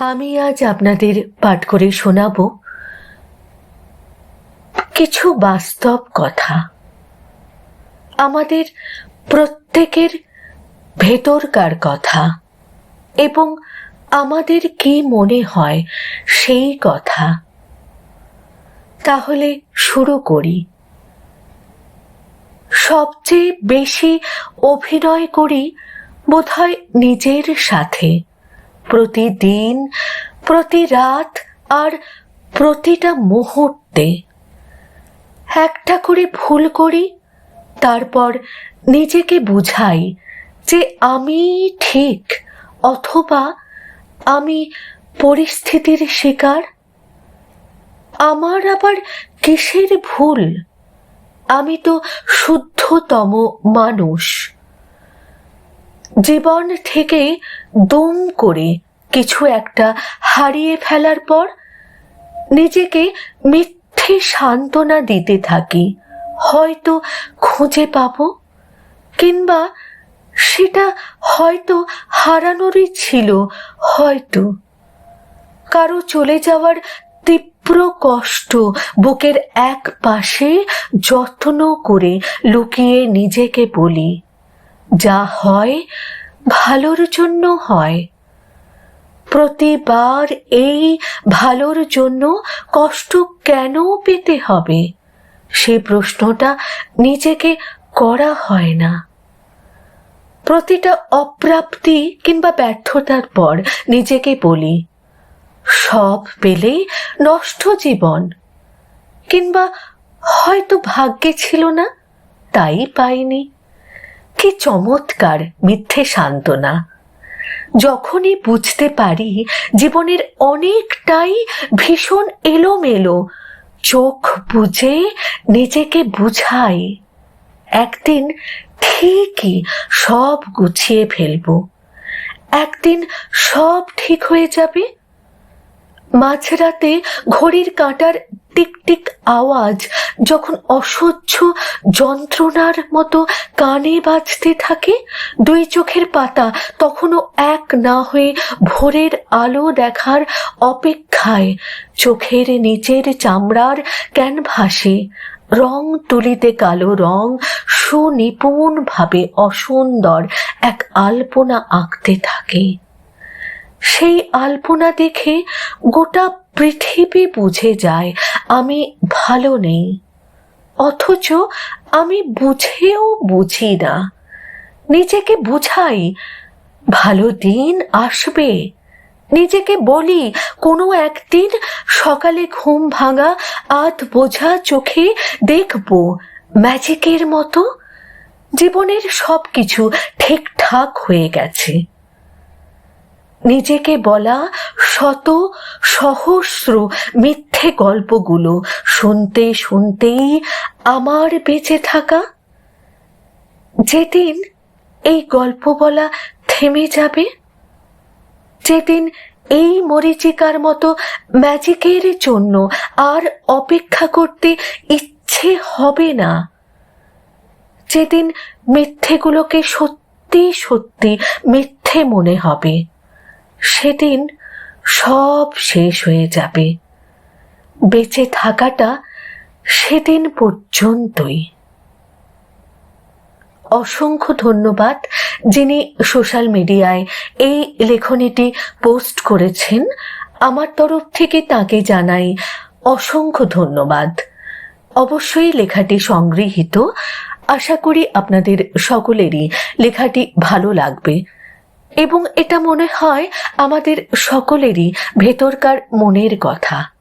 আমি আজ আপনাদের পাঠ করে শোনাব কিছু বাস্তব কথা। আমাদের প্রত্যেকের ভেতরকার কথা এবং আমাদের কি মনে হয় সেই কথা। তাহলে শুরু করি। সবচেয়ে বেশি অভিনয় করি বোধহয় নিজের সাথে। প্রতিদিন, প্রতি রাত আর প্রতিটা মুহূর্তে একটা করে ভুল করি, তারপর নিজেকে বুঝাই যে আমি ঠিক অথবা আমি পরিস্থিতির শিকার। আমার আবার কিসের ভুল? আমি তো শুদ্ধতম মানুষ। জীবন থেকেই দম করে কিছু একটা হারিয়ে ফেলার পর নিজেকে মিথ্যে সান্ত্বনা দিতে থাকি। হয়তো খুঁজে পাব, কিংবা সেটা হয়তো হারানোরই ছিল, হয়তো। কারও চলে যাওয়ার তীব্র কষ্ট বুকের এক পাশে যত্ন করে লুকিয়ে নিজেকে বলি। যা হয়, ভালোর জন্য হয়। প্রতিবার এই ভালোর জন্য কষ্ট কেন পেতে হবে? সে প্রশ্নটা নিজেকে করা হয় না। প্রতিটা অপ্রাপ্তি কিংবা ব্যর্থতার পর নিজেকে বলি, সব পেলেই নষ্ট জীবন। কিংবা হয়তো ভাগ্যে ছিল না, তাই পাইনি। কি চমৎকার মিথ্যে সান্ত্বনা। যখনই বুঝতে পারি জীবনের অনেকটাই ভীষণ এলোমেলো, চোখ বুঝে নিজেকে বুঝাই, একদিন ঠিকই সব গুছিয়ে ফেলব। একদিন সব ঠিক হয়ে যাবে। মাঝরাতে ঘড়ির কাঁটার টিক টিক আওয়াজ যখন অসহ্য যন্ত্রণার মতো কানে বাজতে থাকে, দুই চোখের পাতা তখনও এক না হয়ে ভোরের আলো দেখার অপেক্ষায় চোখের নিচের চামড়ার ক্যানভাসে রং তুলিতে কালো রং সুনিপুণভাবে অসুন্দর এক আলপনা আঁকতে থাকে। সেই আলপনা দেখে গোটা পৃথিবী বুঝে যায় আমি ভালো নেই। অথচ আমি বুঝেও বুঝি না। নিজেকে বুঝাই, ভালো দিন আসবে। নিজেকে বলি, কোনো একদিন সকালে ঘুম ভাঙা আধ বোঝা চোখে দেখব ম্যাজিকের মতো। জীবনের সব কিছু ঠিকঠাক হয়ে গেছে। নিজেকে বলা শত সহস্র মিথ্যে গল্পগুলো। শুনতে শুনতেই আমার বেঁচে থাকা। যেদিন এই গল্প বলা থেমে যাবে, যেদিন এই মরিচিকার মতো ম্যাজিকের জন্য আর অপেক্ষা করতে ইচ্ছে হবে না, যেদিন মিথ্যেগুলোকে সত্যি সত্যি মিথ্যে মনে হবে। সেদিন সব শেষ হয়ে যাবে। বেঁচে থাকাটা সেদিন পর্যন্তই। অসংখ্য ধন্যবাদ যিনি সোশ্যাল মিডিয়ায় এই লেখনীটি পোস্ট করেছেন। আমার তরফ থেকে তাকে জানাই অসংখ্য ধন্যবাদ। অবশ্যই লেখাটি সংগৃহীত। আশা করি আপনাদের সকলেরই লেখাটি ভালো লাগবে। এবং এটা মনে হয় আমাদের সকলেরই ভেতরকার মনের কথা।